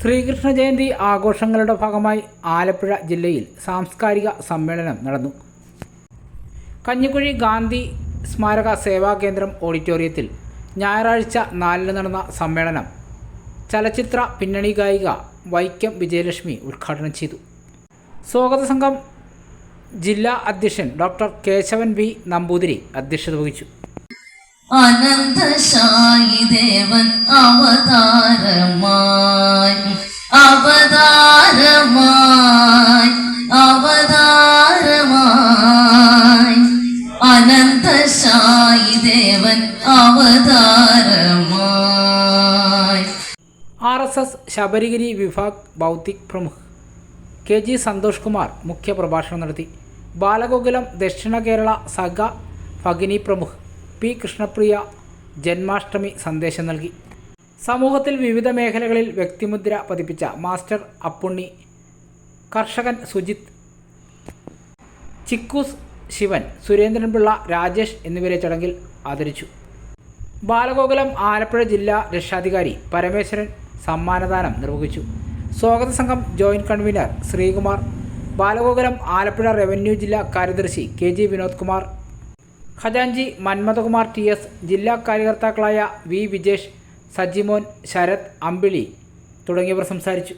ശ്രീകൃഷ്ണ ജയന്തി ആഘോഷങ്ങളുടെ ഭാഗമായി ആലപ്പുഴ ജില്ലയിൽ സാംസ്കാരിക സമ്മേളനം നടന്നു. കഞ്ഞിക്കുഴി ഗാന്ധി സ്മാരക സേവാ കേന്ദ്രം ഓഡിറ്റോറിയത്തിൽ ഞായറാഴ്ച നാലിന് നടന്ന സമ്മേളനം ചലച്ചിത്ര പിന്നണി ഗായിക വൈക്കം വിജയലക്ഷ്മി ഉദ്ഘാടനം ചെയ്തു. സ്വാഗത സംഘം ജില്ലാ അധ്യക്ഷൻ ഡോക്ടർ കേശവൻ ബി നമ്പൂതിരി അധ്യക്ഷത വഹിച്ചു. അനന്തശായി ദേവൻ അവതാരമായി അനന്തശായി ദേവൻ അവതാരമായി. ആർ എസ് എസ് ശബരിഗിരി വിഭാഗ് ബൗദ്ധിക് പ്രമുഖ്. കെ ജി സന്തോഷ് കുമാർ മുഖ്യപ്രഭാഷണം നടത്തി. ബാലഗോകുലം ദക്ഷിണ കേരള സഖ ഭഗിനി പ്രമുഖ്. പി കൃഷ്ണപ്രിയ ജന്മാഷ്ടമി സന്ദേശം നൽകി. സമൂഹത്തിൽ വിവിധ മേഖലകളിൽ വ്യക്തിമുദ്ര പതിപ്പിച്ച മാസ്റ്റർ അപ്പുണ്ണി. കർഷകൻ സുജിത്. ചിക്കൂസ് ശിവൻ സുരേന്ദ്രൻപിള്ള രാജേഷ് എന്നിവരെ ചടങ്ങിൽ ആദരിച്ചു. ബാലഗോകുലം ആലപ്പുഴ ജില്ലാ രക്ഷാധികാരി പരമേശ്വരൻ സമ്മാനദാനം നിർവഹിച്ചു. സ്വാഗത സംഘം joint convener Sreekumar Balagokulam Alappuzha revenue ജില്ലാ കാര്യദർശി കെ ജി വിനോദ് കുമാർ ഖജാൻജി മന്മഥകുമാർ ടി എസ് ജില്ലാ കാര്യകർത്താക്കളായ വി വിജേഷ് സജിമോൻ ശരത് അമ്പിളി തുടങ്ങിയവർ സംസാരിച്ചു.